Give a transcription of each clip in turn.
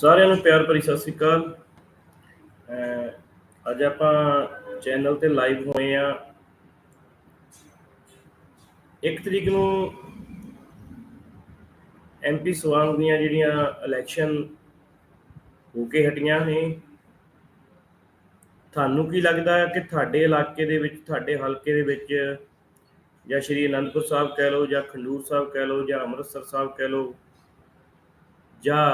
ਸਾਰਿਆਂ ਨੂੰ ਪਿਆਰ ਭਰੀ ਸਤਿ ਸ੍ਰੀ ਅਕਾਲ। ਅੱਜ ਆਪਾਂ ਚੈਨਲ ਤੇ ਲਾਈਵ ਹੋਏ ਆ ਇੱਕ ਤਰੀਕ ਨੂੰ ਐਮਪੀ ਸਵਾਂਗ ਦੀਆਂ ਜਿਹੜੀਆਂ ਇਲੈਕਸ਼ਨ ਹੋ ਕੇ ਹਟੀਆਂ ਨੇ, ਤੁਹਾਨੂੰ ਕੀ ਲੱਗਦਾ ਕਿ ਤੁਹਾਡੇ ਇਲਾਕੇ ਦੇ ਵਿੱਚ, ਤੁਹਾਡੇ ਹਲਕੇ ਦੇ ਵਿੱਚ ਜਾਂ ਸ਼੍ਰੀ ਅਨੰਦਪੁਰ ਸਾਹਿਬ ਕਹਿ ਲਓ ਜਾਂ ਖੰਡੂਰ ਸਾਹਿਬ ਕਹਿ ਲਓ ਜਾਂ ਅੰਮ੍ਰਿਤਸਰ ਸਾਹਿਬ ਕਹਿ ਲਓ ਜਾਂ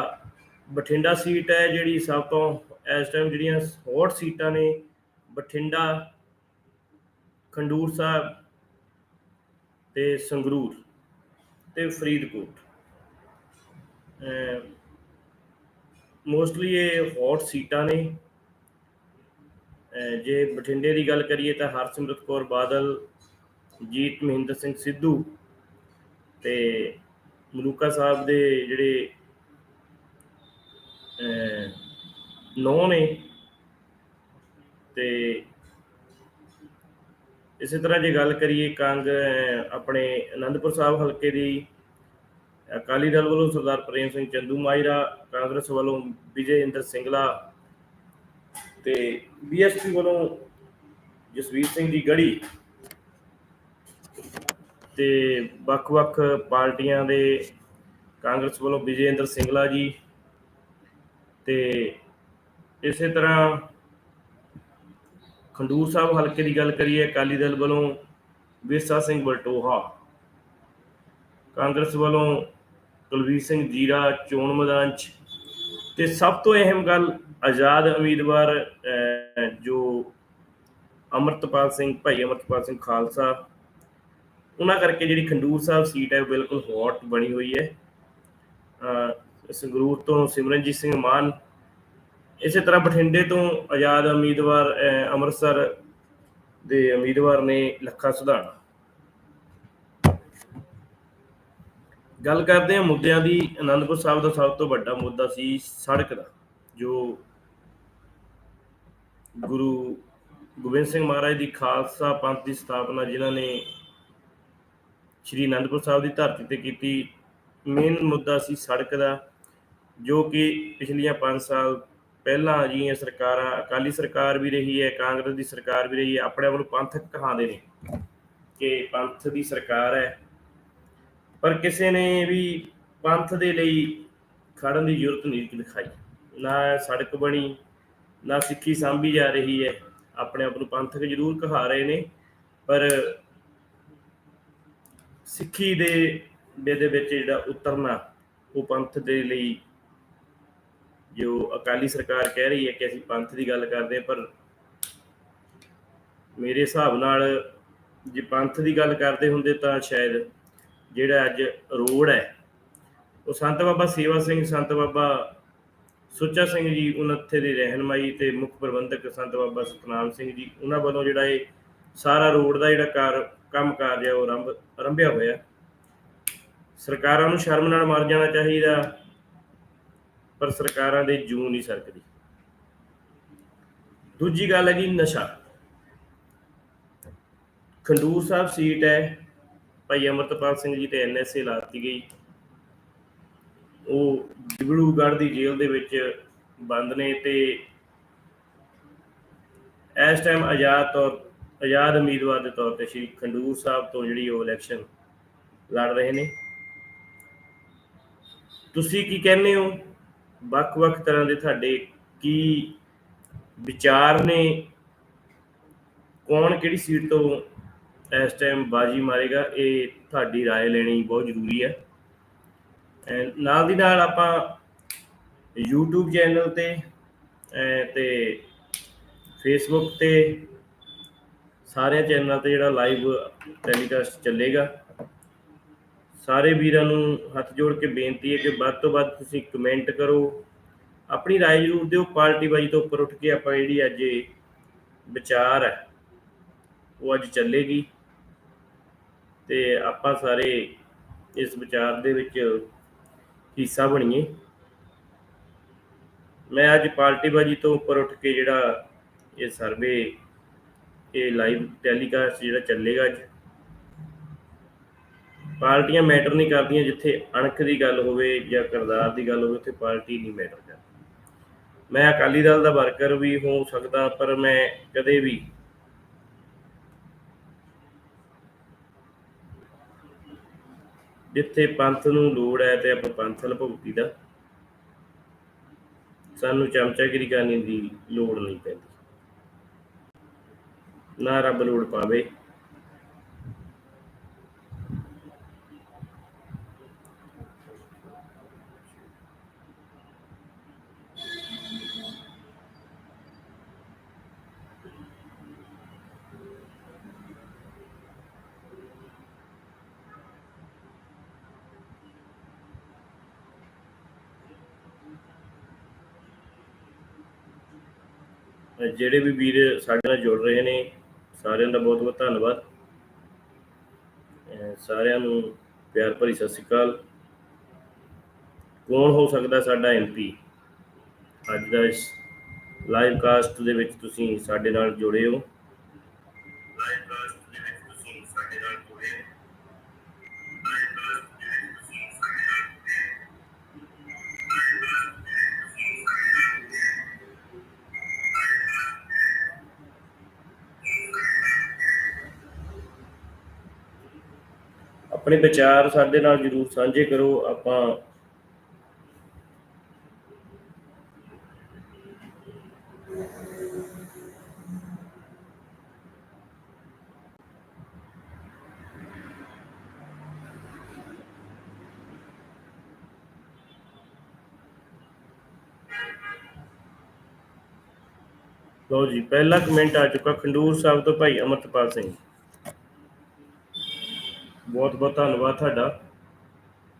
ਬਠਿੰਡਾ ਸੀਟ ਹੈ ਜਿਹੜੀ ਸਭ ਤੋਂ, ਇਸ ਟਾਈਮ ਜਿਹੜੀਆਂ ਹੌਟ ਸੀਟਾਂ ਨੇ, ਬਠਿੰਡਾ, ਖੰਡੂਰ ਸਾਹਿਬ ਤੇ ਸੰਗਰੂਰ ਤੇ ਫਰੀਦਕੋਟ। ਮੋਸਟਲੀ ਇਹ ਹੌਟ ਸੀਟਾਂ ਨੇ। ਜੇ ਬਠਿੰਡੇ ਦੀ ਗੱਲ ਕਰੀਏ ਤਾਂ ਹਰਸਿਮਰਤ ਕੌਰ ਬਾਦਲ ਜੀਤ ਮਹਿੰਦਰ ਸਿੰਘ ਸਿੱਧੂ ਤੇ ਮਲੂਕਾ ਸਾਹਿਬ ਦੇ ਜਿਹੜੇ ਨੌ ਨੇ ਤੇ ਇਸੇ ਤਰ੍ਹਾਂ ਜੇ ਗੱਲ ਕਰੀਏ ਕੰਗ ਆਪਣੇ ਅਨੰਦਪੁਰ ਸਾਹਿਬ ਹਲਕੇ ਦੀ, ਅਕਾਲੀ ਦਲ ਵੱਲੋਂ ਸਰਦਾਰ ਪ੍ਰੇਮ ਸਿੰਘ ਚੰਦੂ ਮਾਇਰਾ ਕਾਂਗਰਸ ਵੱਲੋਂ ਵਿਜੇ ਇੰਦਰ ਸਿੰਗਲਾ ਤੇ ਬੀਐਸਪੀ ਵੱਲੋਂ ਜਸਵੀਰ ਸਿੰਘ ਦੀ ਗੜੀ ਤੇ ਵੱਖ-ਵੱਖ ਪਾਰਟੀਆਂ ਦੇ ਕਾਂਗਰਸ ਵੱਲੋਂ ਵਿਜੇ ਇੰਦਰ ਸਿੰਗਲਾ ਜੀ ਤੇ ਇਸੇ ਤਰ੍ਹਾਂ ਖੰਡੂਰ ਸਾਹਿਬ ਹਲਕੇ ਦੀ ਗੱਲ ਕਰੀਏ, ਅਕਾਲੀ ਦਲ ਵੱਲੋਂ ਵਿਰਸਾ ਸਿੰਘ ਬਲਟੋਹਾ, ਕਾਂਗਰਸ ਵੱਲੋਂ ਕੁਲਵੀਰ ਸਿੰਘ ਜੀਰਾ, ਚੋਣ ਮੈਦਾਨ 'ਚ ਤੇ ਸਭ ਤੋਂ ਅਹਿਮ ਗੱਲ ਆਜ਼ਾਦ ਉਮੀਦਵਾਰ ਜੋ ਅਮਰਤਪਾਲ ਸਿੰਘ, ਭਾਈ ਅਮਰਤਪਾਲ ਸਿੰਘ ਖਾਲਸਾ ਉਹਨਾਂ ਕਰਕੇ ਜਿਹੜੀ ਖੰਡੂਰ ਸਾਹਿਬ ਸੀਟ ਹੈ ਉਹ ਬਿਲਕੁਲ ਹੌਟ ਬਣੀ ਹੋਈ ਹੈ। ਸੰਗਰੂਰ ਤੋਂ ਸਿਮਰਨਜੀਤ ਸਿੰਘ ਮਾਨ ਇਸੇ ਤਰ੍ਹਾਂ ਬਠਿੰਡੇ ਤੋਂ ਆਜ਼ਾਦ ਉਮੀਦਵਾਰ ਅੰਮ੍ਰਿਤਸਰ ਦੇ ਉਮੀਦਵਾਰ ਨੇ ਲੱਖਾ ਸੁਧਾਣਾ ਗੱਲ ਕਰਦੇ ਹਾਂ ਮੁੱਦਿਆਂ ਦੀ। ਆਨੰਦਪੁਰ ਸਾਹਿਬ ਦਾ ਸਭ ਤੋਂ ਵੱਡਾ ਮੁੱਦਾ ਸੀ ਸੜਕ ਦਾ, ਜੋ ਗੁਰੂ ਗੋਬਿੰਦ ਸਿੰਘ ਮਹਾਰਾਜ ਦੀ ਖਾਲਸਾ ਪੰਥ ਦੀ ਸਥਾਪਨਾ, ਜਿਨ੍ਹਾਂ ਨੇ ਸ਼੍ਰੀ ਅਨੰਦਪੁਰ ਸਾਹਿਬ ਦੀ ਧਰਤੀ ਤੇ ਕੀਤੀ ਮੇਨ ਮੁੱਦਾ ਸੀ ਸੜਕ ਦਾ, ਜੋ ਕਿ ਪਿਛਲੀਆਂ 5 ਸਾਲ ਪਹਿਲਾਂ ਜੀਆਂ ਸਰਕਾਰਾਂ, ਅਕਾਲੀ ਸਰਕਾਰ ਵੀ ਰਹੀ ਹੈ, ਕਾਂਗਰਸ ਦੀ ਸਰਕਾਰ ਵੀ ਰਹੀ ਹੈ, ਆਪਣੇ ਆਪ ਨੂੰ ਪੰਥਕ ਕਹਾਉਂਦੇ ਨੇ ਕਿ ਪੰਥ ਦੀ ਸਰਕਾਰ ਹੈ। ਪਰ ਕਿਸੇ ਨੇ ਵੀ ਪੰਥ ਦੇ ਲਈ ਖੜਨ ਦੀ ਜ਼ਰੂਰਤ ਨਹੀਂ ਦਿਖਾਈ। ਨਾ ਸੜਕ ਬਣੀ, ਨਾ ਸਿੱਖੀ ਸਾਂਭੀ ਜਾ ਰਹੀ ਹੈ। ਆਪਣੇ ਆਪ ਨੂੰ ਪੰਥਕ ਜ਼ਰੂਰ ਕਹਾ ਰਹੇ ਨੇ, ਪਰ ਸਿੱਖੀ ਦੇ ਦੇ ਵਿੱਚ ਜਿਹੜਾ ਉਤਰਨਾ, ਉਹ ਪੰਥ ਦੇ ਲਈ ਜੋ ਅਕਾਲੀ ਸਰਕਾਰ ਕਹਿ ਰਹੀ ਹੈ ਕਿ ਅਸੀਂ ਪੰਥ ਦੀ ਗੱਲ ਕਰਦੇ ਹਾਂ, ਪਰ ਮੇਰੇ ਹਿਸਾਬ ਨਾਲ ਜੇ ਪੰਥ ਦੀ ਗੱਲ ਕਰਦੇ ਹੁੰਦੇ ਤਾਂ ਸ਼ਾਇਦ ਜਿਹੜਾ ਅੱਜ ਰੋਡ ਹੈ, ਉਹ ਸੰਤ ਬਾਬਾ ਸੇਵਾ ਸਿੰਘ, ਸੰਤ ਬਾਬਾ ਸੁੱਚਾ ਸਿੰਘ ਜੀ ਉਨੱਥੇ ਦੇ ਰਹਿਨਮਾਈ ਤੇ ਮੁੱਖ ਪ੍ਰਬੰਧਕ ਸੰਤ ਬਾਬਾ ਸਤਨਾਮ ਸਿੰਘ ਜੀ, ਉਹਨਾਂ ਵੱਲੋਂ ਜਿਹੜਾ ਇਹ ਸਾਰਾ ਰੋਡ ਦਾ ਜਿਹੜਾ ਕਾਰ ਕੰਮ ਕਾਰਜ ਹੈ ਉਹ ਆਰੰਭ ਆਰੰਭਿਆ ਹੋਇਆ। ਸਰਕਾਰਾਂ ਨੂੰ ਸ਼ਰਮ ਨਾਲ ਮਰ ਜਾਣਾ ਚਾਹੀਦਾ, ਪਰ ਸਰਕਾਰਾਂ ਦੇ ਜੂ ਨਹੀਂ ਸਰਕਦੀ। ਦੂਜੀ ਗੱਲ ਜੀ ਨਸ਼ਾ। ਖੰਡੂਰ ਸਾਹਿਬ ਸੀਟ ਹੈ, ਭਾਈ ਅਮਰਤਪਾਲ ਸਿੰਘ ਜੀ ਤੇ ਐਨਐਸਏ ਲਾਤੀ ਗਈ। ਉਹ ਡਿਬੜੂਗੜ੍ਹ ਦੀ ਜੇਲ੍ਹ ਦੇ ਵਿੱਚ ਬੰਦ ਨੇ ਤੇ ਇਸ ਟਾਈਮ ਆਜ਼ਾਦ ਤੌਰ ਆਜ਼ਾਦ ਉਮੀਦਵਾਰ ਦੇ ਤੌਰ ਤੇ ਸ਼੍ਰੀ ਖੰਡੂਰ ਸਾਹਿਬ ਤੋਂ ਜਿਹੜੀ ਉਹ ਇਲੈਕਸ਼ਨ ਲੜ ਰਹੇ ਨੇ ਤੁਸੀਂ ਕੀ ਕਹਿੰਦੇ ਹੋ ਵੱਖ-ਵੱਖ ਤਰ੍ਹਾਂ ਦੇ ਤੁਹਾਡੇ ਕੀ ਵਿਚਾਰ ਨੇ ਕੌਣ ਕਿਹੜੀ ਸੀਟ ਤੋਂ ਇਸ ਟਾਈਮ ਬਾਜੀ ਮਾਰੇਗਾ ਇਹ ਤੁਹਾਡੀ رائے ਲੈਣੀ ਬਹੁਤ ਜ਼ਰੂਰੀ ਹੈ ਐਂ ਨਾਲ ਦੀ ਨਾਲ ਆਪਾਂ YouTube ਚੈਨਲ ਤੇ ਐਂ ਤੇ Facebook ਤੇ ਸਾਰਿਆਂ ਚੈਨਲਾਂ ਤੇ ਜਿਹੜਾ ਲਾਈਵ ਟੈਲੀਕਾਸਟ ਚੱਲੇਗਾ ਸਾਰੇ ਵੀਰਾਂ ਨੂੰ ਹੱਥ ਜੋੜ ਕੇ ਬੇਨਤੀ ਹੈ ਕਿ ਵੱਧ ਤੋਂ ਵੱਧ ਤੁਸੀਂ ਕਮੈਂਟ ਕਰੋ ਆਪਣੀ رائے ਜ਼ਰੂਰ ਦਿਓ ਪਾਰਟੀ ਬਾਜੀ ਤੋਂ ਉੱਪਰ ਉੱਠ ਕੇ ਆਪਾਂ ਜਿਹੜੀ ਅੱਜ ਇਹ ਵਿਚਾਰ ਹੈ ਉਹ ਅੱਜ ਚੱਲੇਗੀ ਤੇ ਆਪਾਂ ਸਾਰੇ ਇਸ ਵਿਚਾਰ ਦੇ ਵਿੱਚ ਹਿੱਸਾ ਬਣੀਏ ਮੈਂ ਅੱਜ ਪਾਰਟੀ ਬਾਜੀ ਤੋਂ ਉੱਪਰ ਉੱਠ ਕੇ ਜਿਹੜਾ ਇਹ ਸਰਵੇ ਇਹ ਲਾਈਵ ਟੈਲੀਕਾਸਟ ਜਿਹੜਾ ਚੱਲੇਗਾ ਅੱਜ। ਪਾਰਟੀਆਂ ਮੈਟਰ ਨਹੀਂ ਕਰਦੀਆਂ ਜਿੱਥੇ ਅਣਖ ਦੀ ਗੱਲ ਹੋਵੇ ਜਾਂ ਕਿਰਦਾਰ ਦੀ ਗੱਲ ਹੋਵੇ, ਉੱਥੇ ਪਾਰਟੀ ਨਹੀਂ ਮੈਟਰ ਕਰਦੀ। ਮੈਂ ਅਕਾਲੀ ਦਲ ਦਾ ਵਰਕਰ ਵੀ ਹੋ ਸਕਦਾ, ਪਰ ਮੈਂ ਕਦੇ ਵੀ ਜਿੱਥੇ ਪੰਥ ਨੂੰ ਲੋੜ ਹੈ ਤੇ ਆਪਾਂ ਪੰਥ ਵੱਲ ਦਾ, ਸਾਨੂੰ ਚਮਚਾਗਿਰੀ ਕਰਨੀ ਦੀ ਲੋੜ ਨਹੀਂ ਪੈਂਦੀ। ਨਾ ਰੱਬ ਲੋੜ ਪਾਵੇ। ਜਿਹੜੇ ਵੀ ਵੀਰ ਸਾਡੇ ਨਾਲ ਜੁੜ ਰਹੇ ਨੇ ਸਾਰਿਆਂ ਦਾ ਬਹੁਤ ਬਹੁਤ ਧੰਨਵਾਦ। ਸਾਰਿਆਂ ਨੂੰ ਪਿਆਰ ਭਰੀ ਸਤਿ ਸ਼੍ਰੀ ਅਕਾਲ। ਕੌਣ ਹੋ ਸਕਦਾ ਸਾਡਾ ਐਮਪੀ ਅੱਜ ਦਾ ਇਸ ਲਾਈਵ ਕਾਸਟ ਦੇ ਵਿੱਚ ਤੁਸੀਂ ਸਾਡੇ ਨਾਲ ਜੁੜੇ ਹੋ। ਆਪਣੇ ਵਿਚਾਰ ਸਾਡੇ ਨਾਲ ਜਰੂਰ ਸਾਂਝੇ ਕਰੋ, ਆਪਾਂ ਲਓ ਜੀ, ਪਹਿਲਾ ਕਮੈਂਟ ਆ ਚੁੱਕਾ ਖੰਡੂਰ ਸਾਹਿਬ ਤੋਂ ਭਾਈ ਅਮਰਤਪਾਲ ਸਿੰਘ। ਬਹੁਤ ਬਹੁਤ ਧੰਨਵਾਦ ਤੁਹਾਡਾ।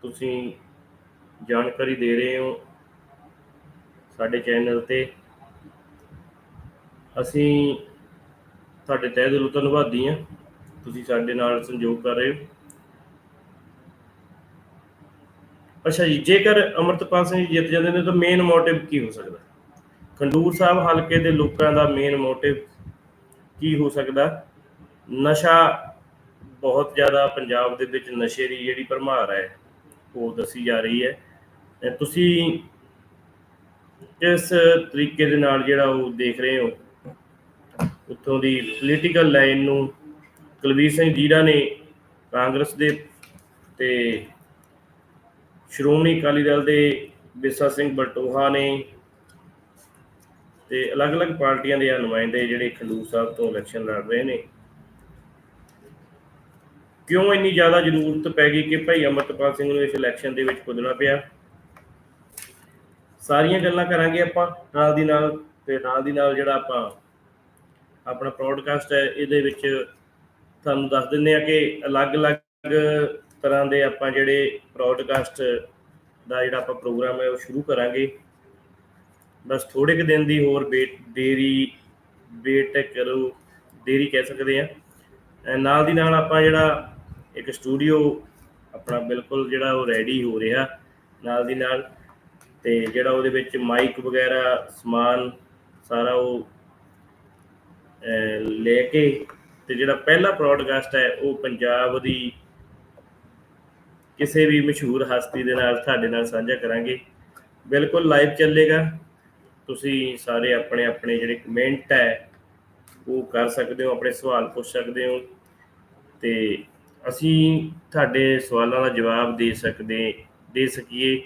ਤੁਸੀਂ ਜਾਣਕਾਰੀ ਦੇ ਰਹੇ ਹੋ ਸਾਡੇ ਚੈਨਲ ਤੇ। ਅਸੀਂ ਤੁਹਾਡੇ ਤਹਿ ਦਿਲੋਂ ਧੰਨਵਾਦੀ ਹਾਂ। ਤੁਸੀਂ ਸਾਡੇ ਨਾਲ ਸੰਯੋਗ ਕਰ ਰਹੇ ਹੋ। ਅੱਛਾ ਜੀ, ਜੇਕਰ ਅਮਰਤਪਾਲ ਸਿੰਘ ਜੀ ਜਿੱਤ ਜਾਂਦੇ ਨੇ ਤਾਂ ਮੇਨ ਮੋਟਿਵ ਕੀ ਹੋ ਸਕਦਾ? ਖੰਡੂਰ ਸਾਹਿਬ ਹਲਕੇ ਦੇ ਲੋਕਾਂ ਦਾ ਮੇਨ ਮੋਟਿਵ ਕੀ ਹੋ ਸਕਦਾ? ਨਸ਼ਾ ਬਹੁਤ ਜ਼ਿਆਦਾ ਪੰਜਾਬ ਦੇ ਵਿੱਚ ਨਸ਼ੇ ਦੀ ਜਿਹੜੀ ਭਰਮਾਰ ਹੈ, ਉਹ ਦੱਸੀ ਜਾ ਰਹੀ ਹੈ। ਤੁਸੀਂ ਕਿਸ ਤਰੀਕੇ ਦੇ ਨਾਲ ਜਿਹੜਾ ਉਹ ਦੇਖ ਰਹੇ ਹੋ? ਉੱਥੋਂ ਦੀ ਪੋਲੀਟੀਕਲ ਲਾਈਨ ਨੂੰ ਕੁਲਵੀਰ ਸਿੰਘ ਜੀਰਾ ਨੇ ਕਾਂਗਰਸ ਦੇ ਤੇ ਸ਼੍ਰੋਮਣੀ ਅਕਾਲੀ ਦਲ ਦੇ ਬਿੱਸਾ ਸਿੰਘ ਬਲਟੋਹਾ ਨੇ ਤੇ ਅਲੱਗ-ਅਲੱਗ ਪਾਰਟੀਆਂ ਦੇ ਨੁਮਾਇੰਦੇ ਜਿਹੜੇ ਖੰਡੂਰ ਸਾਹਿਬ ਤੋਂ ਇਲੈਕਸ਼ਨ ਲੜ ਰਹੇ ਨੇ। ਕਿਉਂ ਇੰਨੀ ਜ਼ਿਆਦਾ ਜ਼ਰੂਰਤ ਪੈ ਗਈ ਕਿ ਭਾਈ ਅਮਰਤਪਾਲ ਸਿੰਘ ਨੂੰ ਇਸ ਇਲੈਕਸ਼ਨ ਦੇ ਵਿੱਚ ਕੁੱਦਣਾ ਪਿਆ? ਸਾਰੀਆਂ ਗੱਲਾਂ ਕਰਾਂਗੇ ਆਪਾਂ, ਨਾਲ ਦੀ ਨਾਲ ਤੇ ਨਾਲ ਦੀ ਨਾਲ ਜਿਹੜਾ ਆਪਾਂ, ਆਪਣਾ ਪ੍ਰੋਡਕਾਸਟ ਹੈ, ਇਹਦੇ ਵਿੱਚ ਤੁਹਾਨੂੰ ਦੱਸ ਦਿੰਦੇ ਆ ਕਿ ਅਲੱਗ-ਅਲੱਗ ਤਰ੍ਹਾਂ ਦੇ ਆਪਾਂ ਜਿਹੜੇ ਪ੍ਰੋਡਕਾਸਟ ਦਾ ਜਿਹੜਾ ਆਪਾਂ ਪ੍ਰੋਗਰਾਮ ਹੈ, ਉਹ ਸ਼ੁਰੂ ਕਰਾਂਗੇ। ਬਸ ਥੋੜੇ ਕੁ ਦਿਨ ਦੀ ਹੋਰ ਵੇਟ ਦੇਰੀ ਵੇਟ ਕਰੋ ਦੇਰੀ ਕਹਿ ਸਕਦੇ ਆ। ਨਾਲ ਦੀ ਨਾਲ ਆਪਾਂ ਜਿਹੜਾ ਇੱਕ ਸਟੂਡੀਓ ਆਪਣਾ ਬਿਲਕੁਲ ਜਿਹੜਾ ਉਹ ਰੈਡੀ ਹੋ ਰਿਹਾ ਨਾਲ ਦੀ ਨਾਲ। ਤੇ ਜਿਹੜਾ ਉਹਦੇ ਵਿੱਚ ਮਾਈਕ ਵਗੈਰਾ, ਸਮਾਨ ਸਾਰਾ ਉਹ ਲੈ ਕੇ ਤੇ ਜਿਹੜਾ ਪਹਿਲਾ ਪ੍ਰੋਡਕਾਸਟ ਹੈ, ਉਹ ਪੰਜਾਬ ਦੀ ਕਿਸੇ ਵੀ ਮਸ਼ਹੂਰ ਹਸਤੀ ਦੇ ਨਾਲ ਤੁਹਾਡੇ ਨਾਲ ਸਾਂਝਾ ਕਰਾਂਗੇ। ਬਿਲਕੁਲ ਲਾਈਵ ਚੱਲੇਗਾ। ਤੁਸੀਂ ਸਾਰੇ ਆਪਣੇ ਆਪਣੇ ਜਿਹੜੇ ਕਮੈਂਟ ਹੈ, ਉਹ ਕਰ ਸਕਦੇ ਹੋ, ਆਪਣੇ ਸਵਾਲ ਪੁੱਛ ਸਕਦੇ ਹੋ। ਤੇ ਅਸੀਂ ਤੁਹਾਡੇ ਸਵਾਲਾਂ ਦਾ ਜਵਾਬ ਦੇ ਸਕਦੇ, ਦੇ ਸਕੀਏ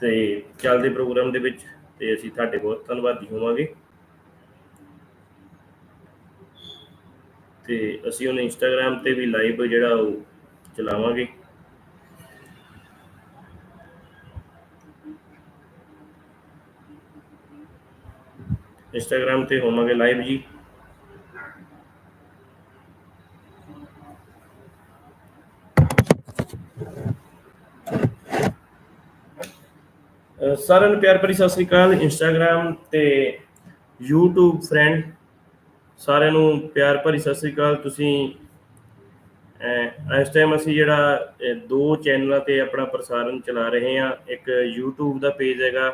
ਤੇ ਚੱਲਦੇ ਪ੍ਰੋਗਰਾਮ ਦੇ ਵਿੱਚ ਤੇ ਅਸੀਂ ਤੁਹਾਡੇ ਬਹੁਤ ਧੰਨਵਾਦੀ ਹੋਵਾਂਗੇ। ਤੇ ਅਸੀਂ ਉਹਨੇ ਇੰਸਟਾਗ੍ਰam ਤੇ ਵੀ ਲਾਈਵ ਜਿਹੜਾ ਉਹ ਚਲਾਵਾਂਗੇ। ਇੰਸਟਾਗ੍ਰam ਤੇ ਹੋਵਾਂਗੇ ਲਾਈਵ ਜੀ। ਸਾਰਿਆਂ ਨੂੰ ਪਿਆਰ ਭਰੀ ਸਤਿ ਸ੍ਰੀ ਅਕਾਲ। ਇੰਸਟਾਗ੍ਰam ਤੇ YouTube ਫਰੈਂਡ ਸਾਰਿਆਂ ਨੂੰ ਪਿਆਰ ਭਰੀ ਸਤਿ ਸ੍ਰੀ ਅਕਾਲ। ਤੁਸੀਂ ਇਸ ਟਾਈਮ ਅਸੀਂ ਜਿਹੜਾ ਦੋ ਚੈਨਲਾਂ ਤੇ ਆਪਣਾ ਪ੍ਰਸਾਰਣ ਚਲਾ ਰਹੇ ਹਾਂ। ਇੱਕ YouTube ਦਾ ਪੇਜ ਹੈਗਾ,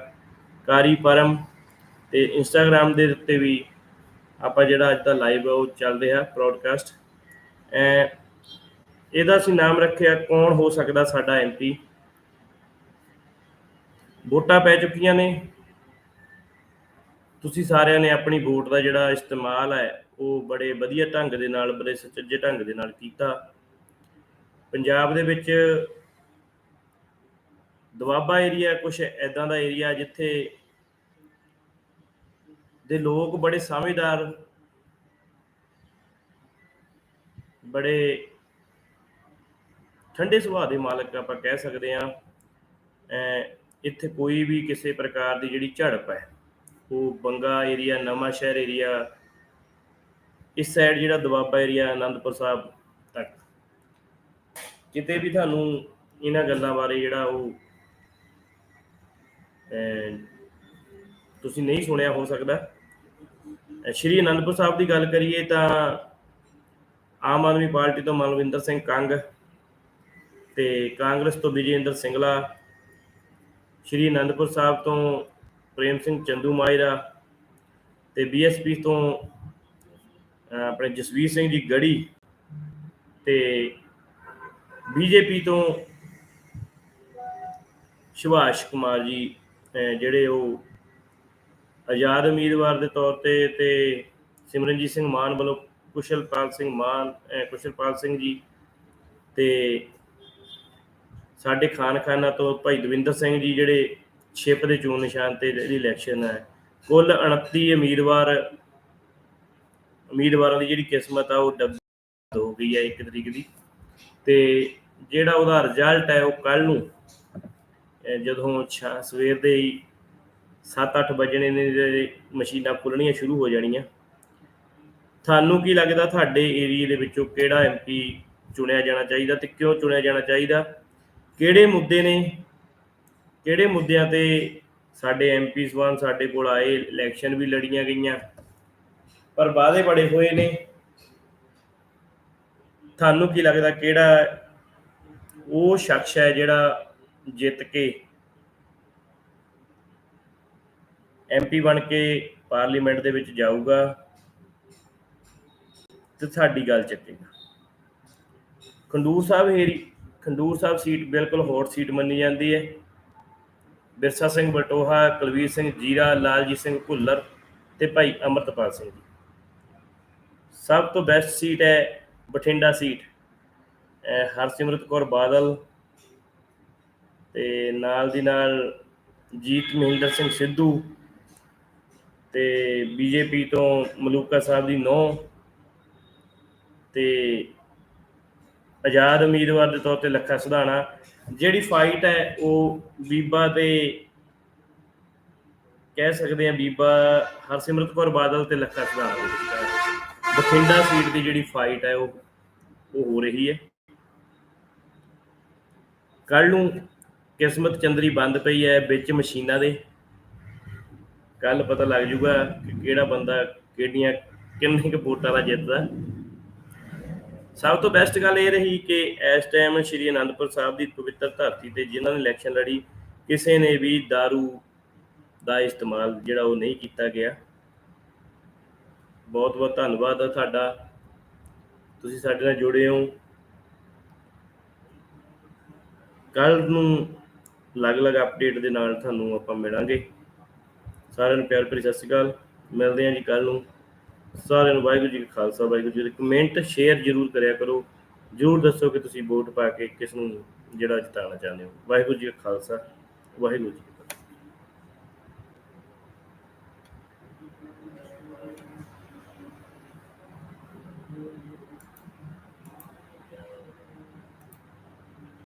ਕਾਰੀ ਪਰਮ ਤੇ ਇੰਸਟਾਗ੍ਰam ਦੇ ਉੱਤੇ ਵੀ ਆਪਾਂ ਜਿਹੜਾ ਅੱਜ ਦਾ ਲਾਈਵ ਉਹ ਚੱਲ ਰਿਹਾ ਪ੍ਰੋਡਕਾਸਟ ਇਹਦਾ ਅਸੀਂ ਨਾਮ ਰੱਖਿਆ, ਕੌਣ ਹੋ ਸਕਦਾ ਸਾਡਾ ਐਮਪੀ ਵੋਟਾਂ ਪੈ ਚੁੱਕੀਆਂ ਨੇ। ਤੁਸੀਂ ਸਾਰਿਆਂ ਨੇ ਆਪਣੀ ਵੋਟ ਦਾ ਜਿਹੜਾ ਇਸਤੇਮਾਲ ਹੈ, ਉਹ ਬੜੇ ਵਧੀਆ ਢੰਗ ਦੇ ਨਾਲ, ਬੜੇ ਸੁਚੱਜੇ ਢੰਗ ਦੇ ਨਾਲ ਕੀਤਾ। ਪੰਜਾਬ ਦੇ ਵਿੱਚ ਦੁਆਬਾ ਏਰੀਆ ਕੁਝ ਐਦਾਂ ਦਾ ਏਰੀਆ ਜਿੱਥੇ ਦੇ ਲੋਕ ਬੜੇ ਸਮਝਦਾਰ, ਬੜੇ ਠੰਡੇ ਸੁਭਾਅ ਦੇ ਮਾਲਕ ਆਪਾਂ ਕਹਿ ਸਕਦੇ ਆ ਇੱਥੇ ਕੋਈ ਵੀ ਕਿਸੇ ਪ੍ਰਕਾਰ ਦੀ ਜਿਹੜੀ ਝੜਪ ਹੈ, ਉਹ ਬੰਗਾ ਏਰੀਆ ਨਵਾਂ ਸ਼ਹਿਰ ਏਰੀਆ ਇਸ ਸਾਈਡ ਜਿਹੜਾ ਦੁਆਬਾ ਏਰੀਆ ਆਨੰਦਪੁਰ ਸਾਹਿਬ ਤੱਕ। ਕਿਤੇ ਵੀ ਤੁਹਾਨੂੰ ਇਹਨਾਂ ਗੱਲਾਂ ਬਾਰੇ ਜਿਹੜਾ ਉਹ ਤੁਸੀਂ ਨਹੀਂ ਸੁਣਿਆ ਹੋ ਸਕਦਾ। ਸ਼੍ਰੀ ਅਨੰਦਪੁਰ ਸਾਹਿਬ ਦੀ ਗੱਲ ਕਰੀਏ ਤਾਂ ਆਮ ਆਦਮੀ ਪਾਰਟੀ ਤੋਂ ਮਨਵਿੰਦਰ ਸਿੰਘ ਕੰਗ ਤੇ ਕਾਂਗਰਸ ਤੋਂ ਵਿਜੇਂਦਰ ਸਿੰਗਲਾ ਸ਼੍ਰੀ ਅਨੰਦਪੁਰ ਸਾਹਿਬ ਤੋਂ ਪ੍ਰੇਮ ਸਿੰਘ ਚੰਦੂ ਮਾਇਰਾ ਤੇ ਬੀਐਸਪੀ ਤੋਂ ਆਪਣੇ ਜਸਵੀਰ ਸਿੰਘ ਜੀ ਗੜੀ ਤੇ ਬੀਜੇਪੀ ਤੋਂ ਸੁਭਾਸ਼ ਕੁਮਾਰ ਜੀ ਜਿਹੜੇ ਉਹ ਆਜ਼ਾਦ ਉਮੀਦਵਾਰ ਦੇ ਤੌਰ ਤੇ ਤੇ ਸਿਮਰਨਜੀਤ ਸਿੰਘ ਮਾਨ ਵੱਲੋਂ ਕੁਸ਼ਲਪਾਲ ਸਿੰਘ ਮਾਨ ਕੁਸ਼ਲਪਾਲ ਸਿੰਘ ਜੀ ਤੇ ਸਾਡੇ ਖਾਨ ਖਾਨਾ ਤੋਂ ਭਾਈ ਦਵਿੰਦਰ ਸਿੰਘ ਜੀ ਜਿਹੜੇ ਛਿਪ ਦੇ ਚੋਣ ਨਿਸ਼ਾਨ ਤੇ ਜਿਹੜੀ ਇਲੈਕਸ਼ਨ ਹੈ, ਕੁੱਲ 29 ਉਮੀਦਵਾਰ, ਉਮੀਦਵਾਰਾਂ ਦੀ ਜਿਹੜੀ ਕਿਸਮਤ ਆ ਉਹ ਡੱਬ ਹੋ ਗਈ ਹੈ ਇੱਕ ਤਰੀਕ ਦੀ। ਤੇ ਜਿਹੜਾ ਉਹਦਾ ਰਿਜ਼ਲਟ ਹੈ ਉਹ ਕੱਲ ਨੂੰ ਜਦੋਂ ਛਾ- ਸਵੇਰ ਦੇ 7-8 ਵਜਣੇ ਨੇ ਮਸ਼ੀਨਾਂ ਖੁੱਲਣੀਆਂ ਸ਼ੁਰੂ ਹੋ ਜਾਣੀਆਂ। ਤੁਹਾਨੂੰ ਕੀ ਲੱਗਦਾ ਤੁਹਾਡੇ ਏਰੀਆ ਦੇ ਵਿੱਚੋਂ ਕਿਹੜਾ ਐਮਪੀ ਚੁਣਿਆ ਜਾਣਾ ਚਾਹੀਦਾ ਤੇ ਕਿਉਂ ਚੁਣਿਆ ਜਾਣਾ ਚਾਹੀਦਾ? ਕਿਹੜੇ ਮੁੱਦੇ ਨੇ? ਕਿਹੜੇ ਮੁੱਦਿਆਂ ਤੇ ਸਾਡੇ ਐਮਪੀ ਸਵਾਨ ਸਾਡੇ ਕੋਲ ਆਏ ਇਲੈਕਸ਼ਨ ਵੀ ਲੜੀਆਂ ਗਈਆਂ, ਪਰ ਵਾਅਦੇ ਬੜੇ ਹੋਏ ਨੇ। ਤੁਹਾਨੂੰ ਕੀ ਲੱਗਦਾ ਕਿਹੜਾ ਉਹ ਸ਼ਖਸ ਹੈ ਜਿਹੜਾ ਜਿੱਤ ਕੇ ਐਮਪੀ ਬਣ ਕੇ ਪਾਰਲੀਮੈਂਟ ਦੇ ਵਿੱਚ ਜਾਊਗਾ ਤੇ ਸਾਡੀ ਗੱਲ ਚੱਕੇਗਾ? ਖੰਡੂਰ ਸਾਹਿਬ ਹੇਰੀ ਖੰਡੂਰ ਸਾਹਿਬ ਸੀਟ ਬਿਲਕੁਲ ਹੌਟ ਸੀਟ ਮੰਨੀ ਜਾਂਦੀ ਹੈ। ਬਿਰਸਾ ਸਿੰਘ ਬਟੋਹਾ, ਕੁਲਵੀਰ ਸਿੰਘ ਜੀਰਾ, ਲਾਲਜੀਤ ਸਿੰਘ ਭੁੱਲਰ ਤੇ ਭਾਈ ਅਮਰਤਪਾਲ ਸਿੰਘ ਜੀ। ਸਭ ਤੋਂ ਬੈਸਟ ਸੀਟ ਹੈ ਬਠਿੰਡਾ ਸੀਟ। ਹਰਸਿਮਰਤ ਕੌਰ ਬਾਦਲ ਤੇ ਨਾਲ ਦੀ ਨਾਲ ਜੀਤ ਮਹਿੰਦਰ ਸਿੰਘ ਸਿੱਧੂ ਤੇ ਬੀਜੇਪੀ ਤੋਂ ਮਲੂਕਾ ਸਾਹਿਬ ਦੀ ਨੌ ਤੇ ਆਜ਼ਾਦ ਉਮੀਦਵਾਰ ਦੇ ਤੌਰ ਤੇ ਲੱਖਾ ਸੁਧਾਣਾ, ਜਿਹੜੀ ਫਾਈਟ ਹੈ ਉਹ ਬੀਬਾ ਤੇ ਕਹਿ ਸਕਦੇ ਆ ਬੀਬਾ ਹਰਸਿਮਰਤ ਕੌਰ ਬਾਦਲ ਤੇ ਲੱਖਾ ਸੁਧਾਣਾ ਦੇ ਵਿਚਕਾਰ ਬਠਿੰਡਾ ਸੀਟ ਦੀ ਜਿਹੜੀ ਫਾਈਟ ਹੈ ਉਹ ਉਹ ਹੋ ਰਹੀ ਹੈ। ਕੱਲ ਨੂੰ ਕਿਸਮਤ ਚੰਦਰੀ ਬੰਦ ਪਈ ਹੈ ਵਿੱਚ ਮਸ਼ੀਨਾਂ ਦੇ। ਕੱਲ ਪਤਾ ਲੱਗ ਜੂਗਾ ਕਿ ਕਿਹੜਾ ਬੰਦਾ ਕਿਹੜੀਆਂ ਕਿੰਨੇ ਕੁ ਵੋਟਾਂ ਦਾ ਜਿੱਤਦਾ। ਸਭ ਤੋਂ ਬੈਸਟ ਗੱਲ ਇਹ ਰਹੀ ਕਿ ਇਸ ਟਾਈਮ ਸ਼੍ਰੀ ਅਨੰਦਪੁਰ ਸਾਹਿਬ ਦੀ ਪਵਿੱਤਰ ਧਰਤੀ ਤੇ ਜਿਨ੍ਹਾਂ ਨੇ ਇਲੈਕਸ਼ਨ ਲੜੀ, ਕਿਸੇ ਨੇ ਵੀ दारू ਦਾ ਇਸਤੇਮਾਲ ਜਿਹੜਾ ਉਹ ਨਹੀਂ ਕੀਤਾ ਗਿਆ। ਬਹੁਤ ਬਹੁਤ ਧੰਨਵਾਦ ਆ ਤੁਹਾਡਾ। ਤੁਸੀਂ ਸਾਡੇ ਨਾਲ ਜੁੜੇ ਹੋ। ਕੱਲ ਨੂੰ ਅਲੱਗ-ਅਲੱਗ ਅਪਡੇਟ ਦੇ ਨਾਲ ਤੁਹਾਨੂੰ ਆਪਾਂ ਮਿਲਾਂਗੇ। ਸਾਰਿਆਂ ਨੂੰ ਪਿਆਰ ਭਰੀ ਸਤਿ ਸ਼੍ਰੀ ਅਕਾਲ। ਮਿਲਦੇ ਹਾਂ ਜੀ ਕੱਲ ਨੂੰ। ਸਾਰਿਆਂ ਨੂੰ ਵਾਹਿਗੁਰੂ ਜੀ ਕਾ ਖਾਲਸਾ, ਵਾਹਿਗੁਰੂ ਜੀ ਕੀ ਕਮੈਂਟ ਸ਼ੇਅਰ ਜਰੂਰ ਕਰਿਆ ਕਰੋ। ਜਰੂਰ ਦੱਸੋ ਕਿ ਤੁਸੀਂ ਵੋਟ ਪਾ ਕੇ ਕਿਸ ਨੂੰ ਜਿਹੜਾ ਜਿਤਾਉਣਾ ਚਾਹੁੰਦੇ ਹੋ। ਵਾਹਿਗੁਰੂ ਜੀ ਕਾ ਖਾਲਸਾ, ਵਾਹਿਗੁਰੂ ਜੀ